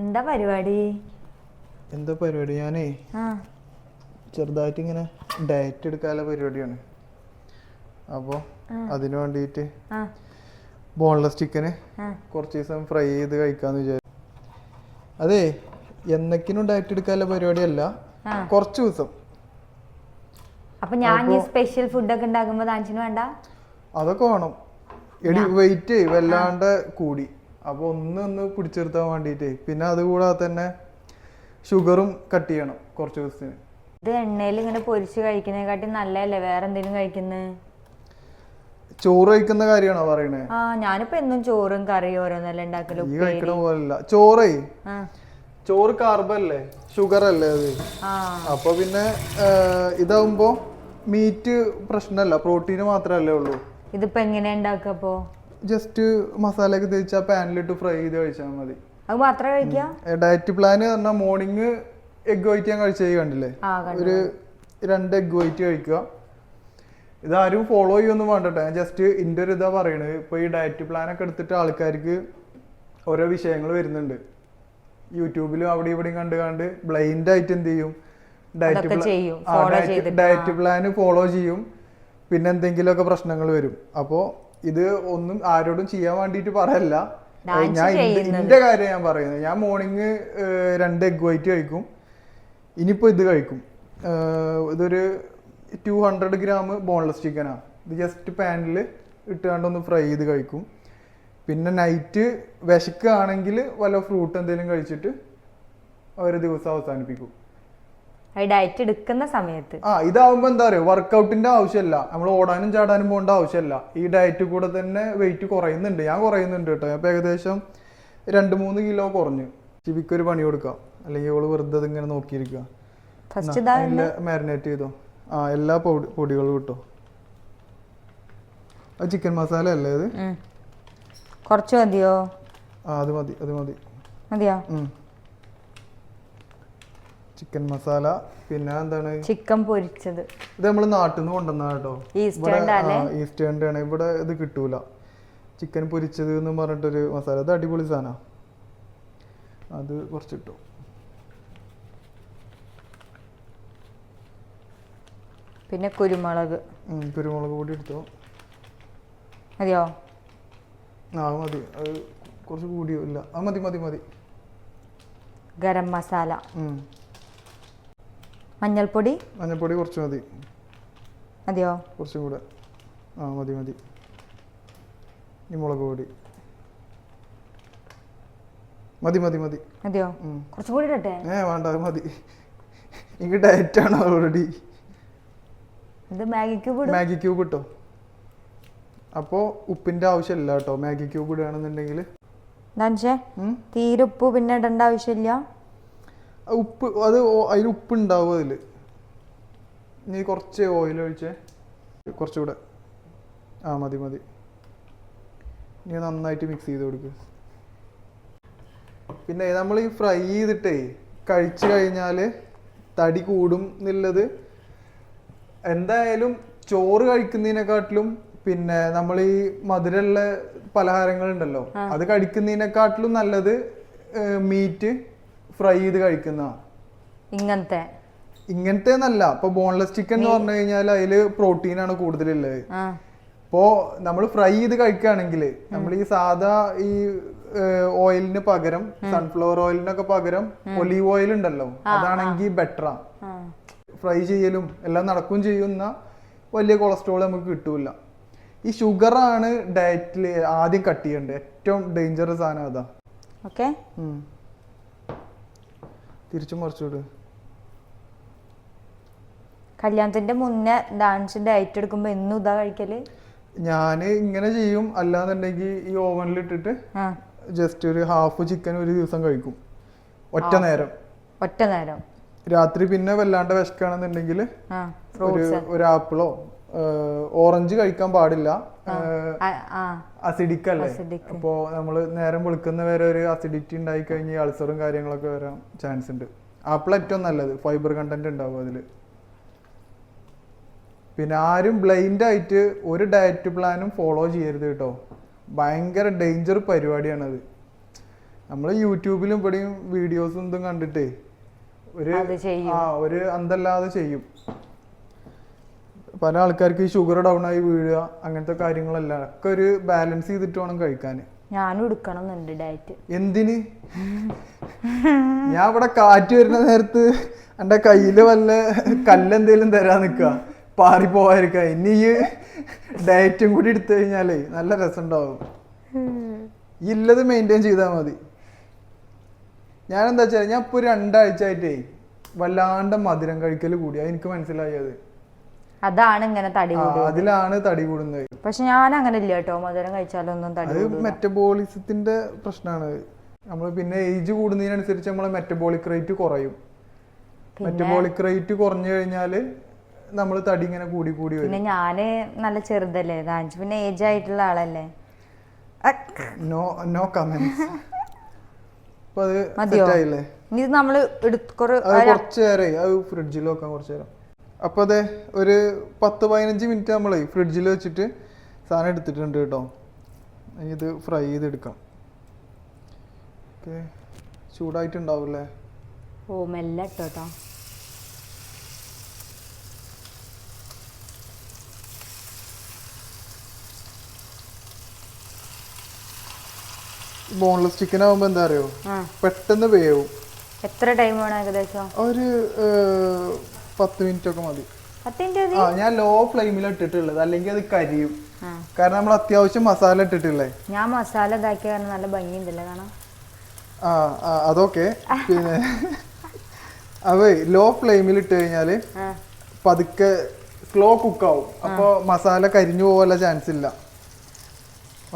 എന്താ പരിപാടി? എന്താ പരിപാടി? ഞാനേ ചെറുതായിട്ട് ഇങ്ങനെ ഡയറ്റ് എടുക്കാനുള്ള പരിപാടിയാണ്. അപ്പോൾ അതിനു വേണ്ടിയിട്ട് ബോൺലെസ് ചിക്കന് കുറച്ച് ദിവസം ഫ്രൈ ചെയ്ത് കഴിക്കാന്ന് വിചാരിച്ചു. അതെ എന്നക്കിനും ഡയറ്റ് എടുക്കാനുള്ള പരിപാടിയല്ല. കുറച്ച് ദിവസം. അപ്പൊ ഞാൻ ഈ സ്പെഷ്യൽ ഫുഡൊക്കെ ഉണ്ടാക്കുമ്പോ താൻസിന് വേണ്ട? അതൊക്കെ വേണം. എടി വെയിറ്റ് വല്ലാണ്ട് കൂടി. അപ്പോൾ ഒന്ന് ഒന്ന് പിടിച്ചെടുത്താൻ വേണ്ടിയിട്ട്. പിന്നെ അതുകൂടാതെ തന്നെ ഷുഗറും കട്ട് ചെയ്യണം കുറച്ച് ദിവസത്തിന്. ഇത് എണ്ണയിൽ ഇങ്ങനെ പൊരിച്ച് കഴിക്കുന്നതിനെക്കാട്ടി നല്ലതല്ലേ? വേറെ എന്തെങ്കിലും കഴിക്കുന്നത് ചോറ് കഴിക്കുന്ന കാര്യമാണോ പറയണേ? ആ ഞാനിപ്പോ എന്നും ചോറും കറിയും ഓരോന്നെല്ലാം ഉണ്ടാക്കലും ഈ കഴിക്കണ പോലല്ല ചോറേ? ചോറ് കാർബല്ലേ? ഷുഗർ അല്ലേ അത് അപ്പൊ പിന്നെ ഇതാവുമ്പോ മീറ്റ് പ്രശ്നമല്ല. പ്രോട്ടീന് മാത്രല്ലേ ഉള്ളൂ. ഇതിപ്പോ എങ്ങനെയാ ഉണ്ടാക്കപ്പോ ജസ്റ്റ് മസാലയൊക്കെ തേച്ച് ആ പാനിലിട്ട് ഫ്രൈ ചെയ്ത് കഴിച്ചാൽ മതി. അത് മാത്രമേ കഴിക്കാ? ഡയറ്റ് പ്ലാൻ പറഞ്ഞാൽ മോർണിംഗ് എഗ് വൈറ്റ് ഞാൻ കഴിച്ചത് കണ്ടില്ലേ? ഒരു രണ്ട് എഗ് വൈറ്റ് കഴിക്കുക. ഇതാരും ഫോളോ ചെയ്യൊന്നും വേണ്ടട്ടെ. ഞാൻ ജസ്റ്റ് എന്റെ ഒരു ഇതാ പറയണത് ഇപ്പോൾ ഈ ഡയറ്റ് പ്ലാൻ ഒക്കെ എടുത്തിട്ട് ആൾക്കാർക്ക് ഓരോ വിഷയങ്ങൾ വരുന്നുണ്ട്. യൂട്യൂബിലും അവിടെ ഇവിടെയും കണ്ട് കണ്ട് ബ്ലൈൻഡ് ആയിട്ട് എന്ത് ചെയ്യും? Diet plan diet plan follow ചെയ്യും. പിന്നെ എന്തെങ്കിലുമൊക്കെ പ്രശ്നങ്ങൾ വരും. അപ്പോൾ ഇത് ഒന്നും ആരോടും ചെയ്യാൻ വേണ്ടിയിട്ട് പറയല്ല. ഞാൻ എന്റെ. കാര്യം ഞാൻ പറയുന്നത്. ഞാൻ മോർണിംഗ് രണ്ട് എഗ് വൈറ്റ് കഴിക്കും. ഇനിയിപ്പോൾ ഇത് കഴിക്കും. ഇതൊരു ടു ഹൺഡ്രഡ് ഗ്രാം ബോൺലെസ് ചിക്കനാണ് ഇത് ജസ്റ്റ് പാനിൽ ഇട്ടുകൊണ്ട് ഒന്ന് ഫ്രൈ ചെയ്ത് കഴിക്കും. പിന്നെ നൈറ്റ് വിശക്കുകയാണെങ്കിൽ വല്ല ഫ്രൂട്ട് എന്തെങ്കിലും കഴിച്ചിട്ട് ഒരു ദിവസം അവസാനിപ്പിക്കും. ഡയറ്റ് എടുക്കുന്ന സമയത്ത്. ആ ഇതാവുമ്പോ എന്താ പറയുക വർക്കൗട്ടിന്റെ ആവശ്യമില്ല നമ്മൾ ഓടാനും ചാടാനും പോകേണ്ട ആവശ്യമില്ല ഈ ഡയറ്റ് കൂടെ തന്നെ വെയിറ്റ് കുറയുന്നുണ്ട്. ഞാൻ കുറയുന്നുണ്ട് കേട്ടോ. ഞാൻ ഏകദേശം രണ്ട് മൂന്ന് കിലോ കുറഞ്ഞു. ചിബിക്ക് ഒരു പണി കൊടുക്കാം. അല്ലെങ്കിൽ ഓൾ വെറുതെ ഇങ്ങനെ നോക്കിയിരിക്കുക. മാരിനേറ്റ് ചെയ്തോ? ആ എല്ലാ പൊടി പൊടികളും കിട്ടോ അത് ചിക്കൻ മസാല അല്ലേ അത്. കുറച്ച് മതിയോ? ആ അത് മതി. അത് മതി. മതിയോ? ചിക്കൻ മസാല പിന്നെ എന്താണ്? ചിക്കൻ പൊരിച്ചത്. ഇത് നമ്മൾ നാട്ടിൽ നിന്ന് കൊണ്ടുവന്ന കേട്ടോ. ഈസ്റ്റേണിന്റെ? ഈസ്റ്റേണിന്റെ ആണ്. ഇവിടെ ഇത് കിട്ടൂല. ചിക്കൻ പൊരിച്ചത് എന്ന് പറഞ്ഞിട്ടൊരു മസാല. അത് അടിപൊളി സാധന. അത് കുറച്ച് കിട്ടും പിന്നെ കുരുമുളക്. കുരുമുളക് കൂടി എടുത്തോ. മതിയോ? ആ മതി. അത് കുറച്ച് കൂടിയോ? ഇല്ല. ആ മതി മതി മതി. ഗരം മസാല. മഞ്ഞൾപ്പൊടി? മഞ്ഞൾപ്പൊടി കുറച്ച് മതി. മതിയോ? കുറച്ചും കൂടെ. ആ മതി മതി. ഈ മുളക് പൊടി. മതി മതി മതി. മതിയോ. കുറച്ചും കൂടി ഇടട്ടെ? ഏ വേണ്ട അത് മതി. എനിക്ക് ആണ് ഓൾറെഡി ഇത് മാഗി ക്യൂബ് മാഗി ക്യൂബ് ഇട്ടോ? അപ്പോ ഉപ്പിന്റെ ആവശ്യമില്ല കേട്ടോ. മാഗി ക്യൂബ് ഇടുകയാണെന്നുണ്ടെങ്കിൽ തീരുപ്പ് തീരെ ഉപ്പ് പിന്നെ ഇടേണ്ട ആവശ്യമില്ല. ഉപ്പ് അത് അതിൽ ഉപ്പ് ഉണ്ടാവും അതിൽ നീ കുറച്ച് ഓയിൽ ഒഴിച്ചേ. കുറച്ചുകൂടെ. ആ മതി മതി. നീ നന്നായിട്ട് മിക്സ് ചെയ്ത് കൊടുക്കുക പിന്നെ നമ്മൾ ഈ ഫ്രൈ ചെയ്തിട്ടേ കഴിച്ചു കഴിഞ്ഞാൽ തടി കൂടും എന്നുള്ളത് എന്തായാലും ചോറ് കഴിക്കുന്നതിനെക്കാട്ടിലും പിന്നെ നമ്മൾ ഈ മധുരമുള്ള പലഹാരങ്ങളുണ്ടല്ലോ അത് കഴിക്കുന്നതിനെക്കാട്ടിലും നല്ലത് മീറ്റ് ഫ്രൈ ചെയ്ത് കഴിക്കുന്ന? ഇങ്ങനത്തെ. ഇങ്ങനത്തെ എന്നല്ല ഇപ്പൊ ബോൺലെസ് ചിക്കൻ എന്ന് പറഞ്ഞു കഴിഞ്ഞാൽ അതിൽ പ്രോട്ടീൻ ആണ് കൂടുതലുള്ളത്. ഇപ്പോ നമ്മൾ ഫ്രൈ ചെയ്ത് കഴിക്കുകയാണെങ്കിൽ നമ്മൾ ഈ സാധാ ഈ ഓയിലിന് പകരം സൺഫ്ലവർ ഓയിലിനൊക്കെ പകരം ഒലീവ് ഓയിൽ ഉണ്ടല്ലോ. അതാണെങ്കിൽ ബെറ്ററാ ആ. ഫ്രൈ ചെയ്യലും എല്ലാം നടക്കും ചെയ്യുന്ന വലിയ കൊളസ്ട്രോൾ നമുക്ക് കിട്ടൂല ഈ ഷുഗർ ആണ് ഡയറ്റിൽ ആദ്യം കട്ട് ചെയ്യേണ്ടത്. ഏറ്റവും ഡേഞ്ചറസ് സാധനം അതാ. ഓക്കെ. തിരിച്ചും മറിച്ചുവിട് കല്യാണത്തിന്റെ മുന്നേ ഡാൻസ് ഡയറ്റ് എടുക്കുമ്പോ എന്നും ഇതാ കഴിക്കൽ? ഞാൻ ഇങ്ങനെ ചെയ്യും. അല്ലാന്നുണ്ടെങ്കിൽ ഈ ഓവനിൽ ഇട്ടിട്ട് ആ. ജസ്റ്റ് ഒരു ഹാഫ് ചിക്കൻ ഒരു ദിവസം കഴിക്കും. ഒറ്റ നേരം. ഒറ്റ നേരം. രാത്രി പിന്നെ വല്ലാണ്ട് വിശക്കാണെന്നുണ്ടെങ്കിൽ ആ ഒരു ഫ്രൂട്ട്സ് ഒരു ആപ്പിളോ ഓറഞ്ച് കഴിക്കാൻ പാടില്ല. അസിഡിക് അല്ലേ അപ്പോ നമ്മൾ നേരം വെളുക്കുന്ന വരെ ഒരു അസിഡിറ്റി ഉണ്ടായി കഴിഞ്ഞാൽ അൾസറും കാര്യങ്ങളൊക്കെ വരാൻ ചാൻസ് ഉണ്ട്. ആപ്പിൾ ഏറ്റവും നല്ലത്. ഫൈബർ കണ്ടന്റ് ഉണ്ടാവും അതിൽ. പിന്നെ ആരും ബ്ലൈൻഡ് ആയിട്ട് ഒരു ഡയറ്റ് പ്ലാനും ഫോളോ ചെയ്യരുത് കേട്ടോ. ഭയങ്കര ഡേഞ്ചർ പരിപാടിയാണത്. നമ്മൾ യൂട്യൂബിലും ഇവിടെയും വീഡിയോസും ഇതും കണ്ടിട്ടേ. ഒരു. ആ ഒരു അന്തല്ലാതെ ചെയ്യും. പല ആൾക്കാർക്ക് ഷുഗർ ഡൗൺ ആയി വീഴുക അങ്ങനത്തെ കാര്യങ്ങളെല്ലാം ഒക്കെ ഒരു ബാലൻസ് ചെയ്തിട്ട് വേണം കഴിക്കാൻ. ഞാനും എടുക്കണം എന്നുണ്ട് ഡയറ്റ് എന്തിന്? ഞാൻ ഇവിടെ കാറ്റ് വരുന്ന നേരത്ത് എന്റെ കയ്യിൽ വല്ല കല്ലെന്തേലും തരാൻ നിക്ക പാറി പോവാതിരിക്ക ഇനി ഈ ഡയറ്റും കൂടി എടുത്തു കഴിഞ്ഞാലേ നല്ല രസം ഉണ്ടാവും ഇല്ലത് മെയിന്റെയിൻ ചെയ്താൽ മതി. ഞാൻ എന്താ വെച്ചാൽ ഞാൻ ഇപ്പൊ രണ്ടാഴ്ച ആയിട്ടേ വല്ലാണ്ട് മധുരം കഴിക്കൽ കൂടി. അത് എനിക്ക് മനസ്സിലായത് അതാണ് ഇങ്ങനെ തടി അതിലാണ് തടി കൂടുന്നത്. പക്ഷെ ഞാൻ അങ്ങനെ ഇല്ല കേട്ടോ. മധുരം കഴിച്ചാലൊന്നും തടി. മെറ്റബോളിസത്തിന്റെ പ്രശ്നമാണ് നമ്മൾ പിന്നെ ഏജ് കൂടുന്നതിനനുസരിച്ച് നമ്മളെ മെറ്റബോളിക് റേറ്റ് കുറയും. മെറ്റബോളിക് റേറ്റ് കുറഞ്ഞു കഴിഞ്ഞാൽ നമ്മൾ തടി ഇങ്ങനെ കൂടി കൂടി വരും. പിന്നെ ഞാൻ നല്ല ചെറുതല്ലേ? കാണിച്ചു പിന്നെ ഏജ് ആയിട്ടുള്ള ആളല്ലേ. നോ നോ കമന്റ്സ് അത് മതിയോ? ഇത് നമ്മൾ കുറച്ച് അത് ഫ്രിഡ്ജിൽ വെക്കാം കുറച്ച് നേരം. അപ്പൊ അതെ ഒരു പത്ത് പതിനഞ്ച് മിനിറ്റ് നമ്മളെ ഫ്രിഡ്ജിൽ വെച്ചിട്ട് സാധനം എടുത്തിട്ടുണ്ട് കേട്ടോ. ഇത് ഫ്രൈ ചെയ്തെടുക്കാം. ഓക്കെ ചൂടായിട്ടുണ്ടാവില്ലേ? ഓ മെല്ലെ കേട്ടോ ബോൺലെസ് ചിക്കൻ ആവുമ്പോ എന്താ അറിയോ? പെട്ടെന്ന് വേവും. എത്ര ടൈം വേണം ഏകദേശം? ഒരു പത്ത് മിനിറ്റ് ഒക്കെ മതി. ആ ഞാൻ ലോ ഫ്ലെയിമിൽ ഇട്ടിട്ടുള്ളത്. അല്ലെങ്കിൽ അത് കരിയും. കാരണം നമ്മൾ അത്യാവശ്യം മസാല ഇട്ടിട്ടില്ലേ? ഞാൻ മസാല ഇതാക്കിയ കാരണം നല്ല ഭംഗിയുണ്ടല്ലേ കാണാം ആ അതൊക്കെ. പിന്നെ അവ ലോ ഫ്ലെയിമിൽ ഇട്ട് കഴിഞ്ഞാൽ പതുക്കെ സ്ലോ കുക്കാവും അപ്പൊ മസാല കരിഞ്ഞു പോകാനുള്ള ചാൻസ് ഇല്ല.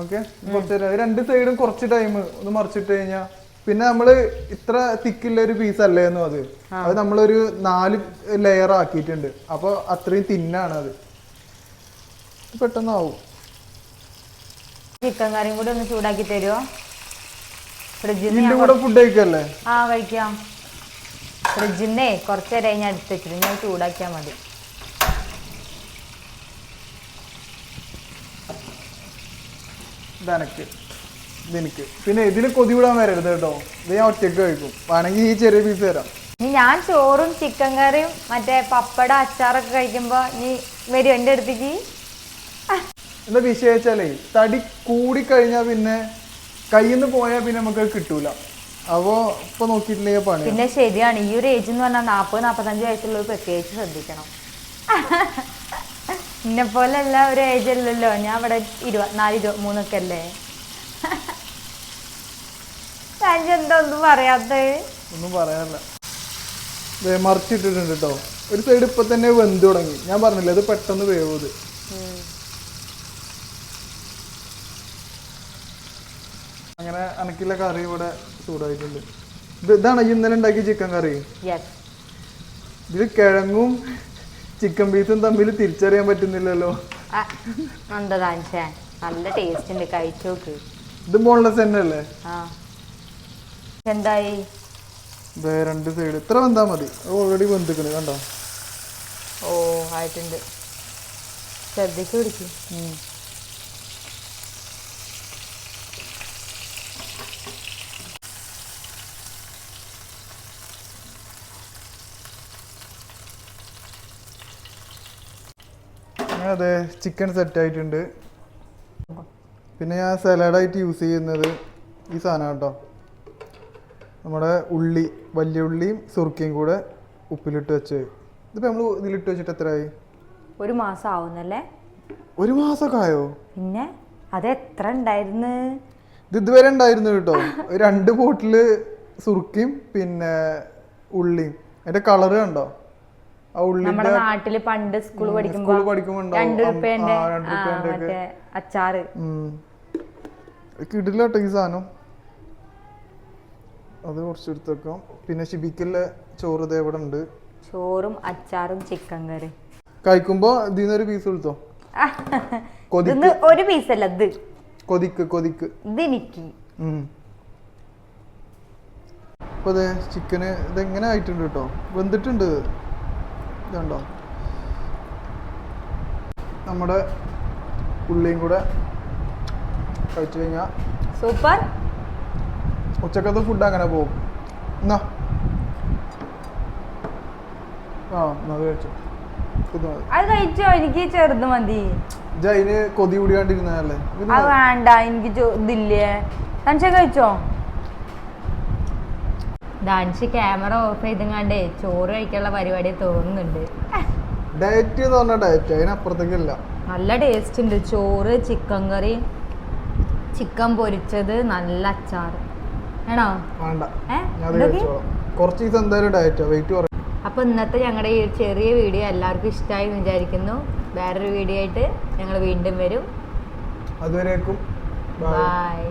ഓക്കെ കുറച്ച് രണ്ട് സൈഡും കുറച്ച് ടൈം ഒന്ന് മറിച്ചിട്ട് കഴിഞ്ഞാൽ പിന്നെ നമ്മൾ ഇത്ര തിക്കുള്ള ഒരു പീസ് അല്ലായിരുന്നു അത്? അത് നമ്മളൊരു നാല് ലെയർ ആക്കിയിട്ടുണ്ട്. അപ്പോൾ അത്രയും തിന്നാണ് അത്. പെട്ടെന്നാവും. ചിക്കൻ കറിയും കൂടി ഒന്ന് ചൂടാക്കി തരുമോ ഫ്രിഡ്ജിൽ കൂടെ ഫുഡ് കഴിക്കല്ലേ? ആ കഴിക്കാം. ഫ്രിഡ്ജിൽ നിന്നേ കുറച്ച് നേരം ഞാൻ എടുത്ത് വെച്ചിട്ട് ഞാൻ ചൂടാക്കിയാൽ മതി. ഇതനക്ക് ഇതെനിക്ക് പിന്നെ ഇതിൽ കൊതി വിടാൻ വരരുത് കേട്ടോ. ഇത് ഞാൻ ഒറ്റയ്ക്ക് കഴിക്കും. വേണമെങ്കിൽ ഈ ചെറിയ പീസ് തരാം. നീ ഞാൻ ചോറും ചിക്കൻ കറിയും മറ്റേ പപ്പട അച്ചാറൊക്കെ കഴിക്കുമ്പോൾ നീ വരും. എന്റെ അടുത്തേക്ക് എന്താ വിഷയം വെച്ചാലേ തടി കൂടിക്കഴിഞ്ഞാൽ പിന്നെ കയ്യിൽ നിന്ന് പോയാൽ പിന്നെ നമുക്ക് കിട്ടൂല. അപ്പോ ഇപ്പൊ നോക്കിട്ടില്ലേ പണി പിന്നെ ശരിയാണ്. ഈ ഒരു ഏജ് എന്ന് പറഞ്ഞാൽ നാപ്പത് നാപ്പത്തഞ്ച് വയസ്സുള്ളവർ പ്രത്യേകിച്ച് ശ്രദ്ധിക്കണം. എന്നെ പോലെയല്ല ഒരു ഏജ് അല്ലല്ലോ. ഞാൻ ഇവിടെ ഇരുപത്തിനാല് ഇരുപത്തി മൂന്നൊക്കെ അല്ലേ? ഞാൻ എന്താ ഒന്നും പറയാത്തത് ഒന്നും പറയാനില്ല. മറിച്ചിട്ടിട്ടുണ്ട് കേട്ടോ ഒരു സൈഡ് ഇപ്പൊ തന്നെ വെന്ത് തുടങ്ങി. ഞാൻ പറഞ്ഞില്ല ഇത് പെട്ടെന്ന് വേവത് അങ്ങനെ അനക്കില്ല കറി ഇവിടെ ചൂടായിട്ടുണ്ട്. ഇത് ഇതാണ് ഇന്നലെ ഉണ്ടാക്കിയ ചിക്കൻ കറി. ഇതിൽ കിഴങ്ങും ചിക്കൻ പീസും തമ്മിൽ തിരിച്ചറിയാൻ പറ്റുന്നില്ലല്ലോ. നല്ല ടേസ്റ്റ് ഉണ്ട്. കഴിച്ചോക്ക് ഇത് ബോൺലെസ് തന്നെ അല്ലേ ആ. എന്തായി? ദേ രണ്ട് സൈഡ് ഇത്ര വെന്താ മതി. ഓൾറെഡി വെന്തിക്കണ് കണ്ടോ? ഓ ആയിട്ടുണ്ട്. ശ്രദ്ധിച്ചു പിടിക്കും. അതെ ചിക്കൻ സെറ്റ് ആയിട്ടുണ്ട്. പിന്നെ ഞാൻ സലാഡായിട്ട് യൂസ് ചെയ്യുന്നത് ഈ സാധനം കേട്ടോ. നമ്മുടെ ഉള്ളി വലിയ ഉള്ളിയും സുറുക്കിയും കൂടെ ഉപ്പിലിട്ട് വെച്ച്. ഇതിപ്പോൾ നമ്മൾ ഇതിലിട്ട് വെച്ചിട്ട് എത്രയായി? ഒരു മാസം ആവുന്നല്ലേ? ഒരു മാസമൊക്കെ ആയോ? പിന്നെ അത് എത്ര ഉണ്ടായിരുന്നു? ഇത് ഇതുവരെ ഉണ്ടായിരുന്നു കേട്ടോ. രണ്ട് ബോട്ടിൽ സുറുക്കിയും പിന്നെ ഉള്ളിയും. അതിന്റെ കളറ് കണ്ടോ? ആ നമ്മുടെ നാട്ടിൽ പണ്ട് സ്കൂൾ പഠിക്കുമ്പോ സ്കൂളിൽ പഠിക്കുമ്പോ രണ്ട് ഒക്കെ. അച്ചാറ്. കിടില്ല കേട്ടോ ഈ സാധനം. അത് കുറച്ച് എടുത്ത് വെക്കാം. പിന്നെ ശിബിക്കലിലെ ചോറ് ദേ ഇവിടെ ഉണ്ട്. ചോറും അച്ചാറും ചിക്കൻ കറി. കഴിക്കുമ്പോ ഇതിൽ ഒരു പീസ് എടുത്തോ? കൊതിക്ക്. ഒരു പീസല്ല ഇത്. കൊതിക്ക് കൊതിക്ക്. ഇത് എനിക്ക്. അപ്പൊ അതെ ചിക്കന് ഇതെങ്ങനെ ആയിട്ടുണ്ട് കേട്ടോ വെന്തിട്ടുണ്ട് ഇത്. ഇതുണ്ടോ? നമ്മുടെ ഉള്ളിയും കൂടെ കഴിച്ചു കഴിഞ്ഞാൽ സൂപ്പർ ഉച്ചക്കത്തെ ഫുഡ് അങ്ങനെ പോകും. എന്നാ ആ എന്നാ അത് കഴിച്ചു. അത് കഴിച്ചോ എനിക്ക് ചെറുത് മതി. അതിന് കൊതി കൂടിയാണ്ടിരുന്നല്ലേ അത്. വേണ്ട എനിക്ക് ഇതില്ലേ. തനിച്ച കഴിച്ചോ? ഡാൻസ് ക്യാമറ ഓഫ് ചെയ്തെങ്ങാണ്ടേ ചോറ് കഴിക്കാനുള്ള പരിപാടി തോന്നുന്നുണ്ട്. ഡയറ്റ് എന്ന് പറഞ്ഞ ഡയറ്റ് അതിനപ്പുറത്തേക്കില്ല നല്ല ടേസ്റ്റ് ഉണ്ട്. ചോറ് ചിക്കൻ കറി ചിക്കൻ പൊരിച്ചത് നല്ല അച്ചാറ്. ആണോ? വേണ്ട? കഴിച്ചോളാം കുറച്ച് ദിവസം എന്തായാലും ഡയറ്റാ വെയിറ്റ് കുറയും അപ്പോൾ ഇന്നത്തെ ഞങ്ങളുടെ ഈ ചെറിയ വീഡിയോ എല്ലാവർക്കും ഇഷ്ടമായി വിചാരിക്കുന്നു. വേറൊരു വീഡിയോ ആയിട്ട് ഞങ്ങൾ വീണ്ടും വരും. അതുവരേക്കും. ബൈ